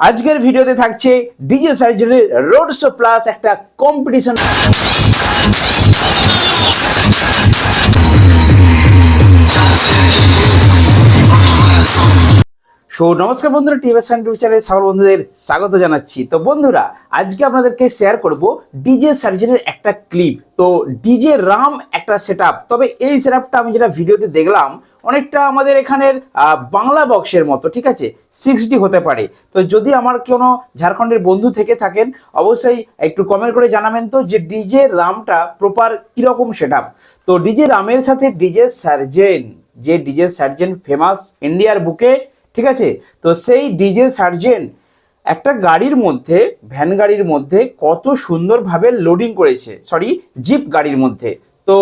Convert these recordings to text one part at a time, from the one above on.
আজকের ভিডিওতে থাকছে ডিজে সার্জারির রোড শো প্লাস একটা কম্পিটিশন সো নমস্কার বন্ধুরা টিভি সেন্টার চ্যানেলে সকল বন্ধুদের স্বাগত জানাচ্ছি। তো বন্ধুরা, আজকে আপনাদেরকে শেয়ার করব ডিজে সার্জারির একটা ক্লিপ তো ডিজে রাম একটা সেট তবে এই সেট আমি যেটা ভিডিওতে দেখলাম, অনেকটা আমাদের এখানের বাংলা বক্সের মতো, ঠিক আছে? সিক্স হতে পারে। তো যদি আমার কোনো ঝাড়খণ্ডের বন্ধু থেকে থাকেন, অবশ্যই একটু কমেন্ট করে জানাবেন তো যে ডিজে রামটা প্রপার কীরকম সেট তো ডিজে রামের সাথে ডিজে সার্জেন, যে ডিজে সার্জেন ফেমাস ইন্ডিয়ার বুকে ঠিক আছে? তো সেই ডিজেল সার্জেন একটা গাড়ির মধ্যে, ভ্যান গাড়ির মধ্যে কত সুন্দরভাবে লোডিং করেছে। সরি জিপ গাড়ির মধ্যে। তো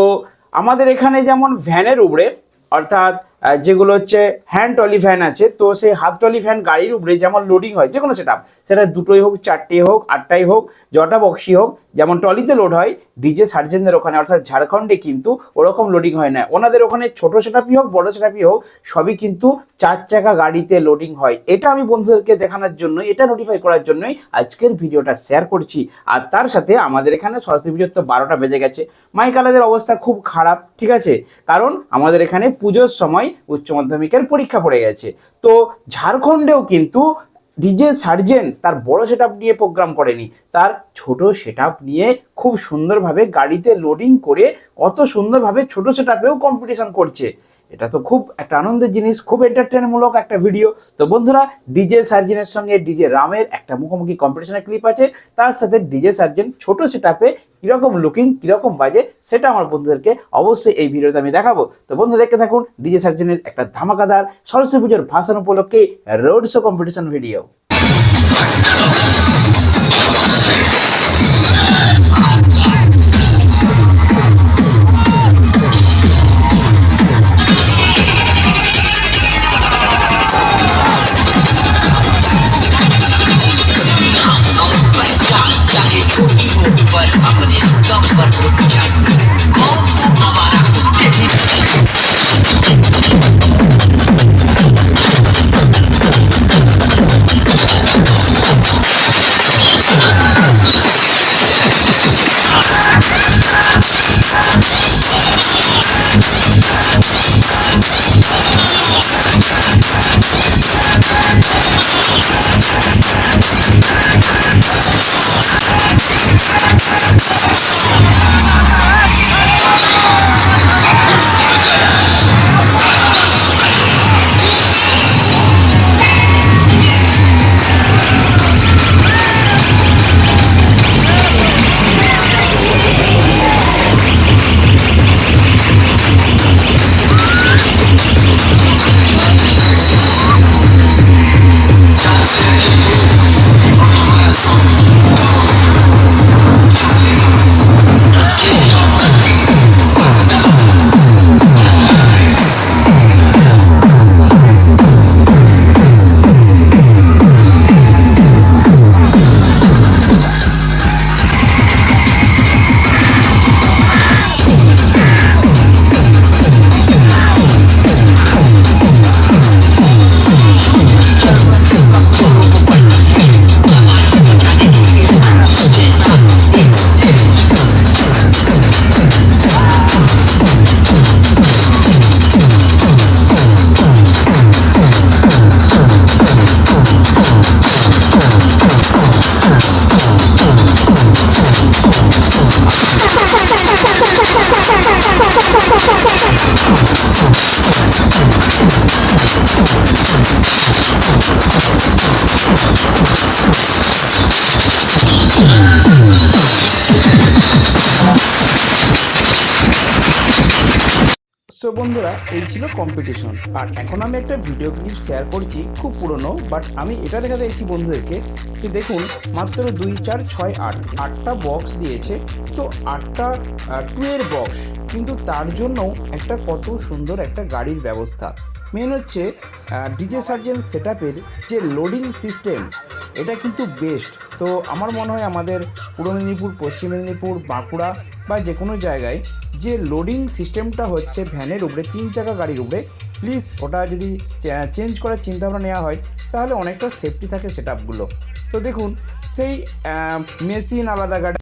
আমাদের এখানে যেমন ভ্যানের উপরে, অর্থাৎ যেগুলো হচ্ছে হ্যান্ড টলি ফ্যান আছে, তো সেই হাত টলি ফ্যান গাড়ির উপরে যেমন লোডিং হয় যে কোনো সেট সেটা দুটোই হোক চারটে হোক, আটটাই হোক জটা বক্সি হোক, যেমন টলিতে লোড হয় ডিজে সার্জেনদের ওখানে, অর্থাৎ ঝাড়খণ্ডে কিন্তু ওরকম লোডিং হয় না। ওনাদের ওখানে ছোট সেটাপই হোক, বড় সেটাপই হোক, সবই কিন্তু চার চাকা গাড়িতে লোডিং হয়। এটা আমি বন্ধুদেরকে দেখানোর জন্য এটা নোটিফাই করার জন্যই আজকের ভিডিওটা শেয়ার করছি। আর তার সাথে আমাদের এখানে সরস্বতী পুজোর তো বারোটা বেজে গেছে। মাইকালাদের অবস্থা খুব খারাপ, ঠিক আছে? কারণ আমাদের এখানে পুজোর সময় উচ্চ মাধ্যমিকের পরীক্ষা পড়ে গেছে। তো ঝাড়খণ্ডেও কিন্তু ডিজে সার্জেন তার বড় সেট নিয়ে প্রোগ্রাম করেনি। তার ছোট সেট নিয়ে খুব সুন্দরভাবে গাড়িতে লোডিং করে কত সুন্দরভাবে ছোট সেট কম্পিটিশন করছে। এটা তো খুব একটা আনন্দের জিনিস, খুব এন্টারটেনমূলক একটা ভিডিও তো বন্ধুরা ডিজে সার্জেনের সঙ্গে ডিজে রামের একটা মুখোমুখি কম্পিটিশনের ক্লিপ আছে। তার সাথে ডিজে সার্জেন ছোট সেট আপে কীরকম লুকিং কীরকম বাজে, সেটা আমার বন্ধুদেরকে অবশ্যই এই ভিডিওতে আমি দেখাবো। তো বন্ধু দেখতে থাকুন ডিজে সার্জেনের একটা ধামাকাদার সরস্বতী পুজোর ভাষণ উপলক্ষে road show competition video so বন্ধুরা, এই ছিল কম্পিটিশন আর এখন আমি একটা ভিডিও ক্লিপ শেয়ার করছি, খুব পুরনো বাট আমি এটা দেখাতে চাইছি বন্ধুদেরকে। যে দেখুন, মাত্র দুই, চার, ছয়, আট, আটটা বক্স দিয়েছে। তো আটটা টুয়ের বক্স কিন্তু তার জন্য একটা কত সুন্দর একটা গাড়ির ব্যবস্থা। মেন হচ্ছে ডিজে সার্জেন সেট যে লোডিং সিস্টেম এটা কিন্তু বেস্ট তো আমার মনে হয় আমাদের পূর্ব মেদিনীপুর, পশ্চিম মেদিনীপুর, বাঁকুড়া বা যে কোনো জায়গায় যে লোডিং সিস্টেমটা হচ্ছে ভ্যানের উপরে, তিন চাকা গাড়ির উপরে প্লিজ ওটা যদি চেঞ্জ করার চিন্তাভাবনা নেওয়া হয়, তাহলে অনেকটা সেফটি থাকে সেট আপগুলো তো দেখুন, সেই মেশিন আলাদা গাড়ি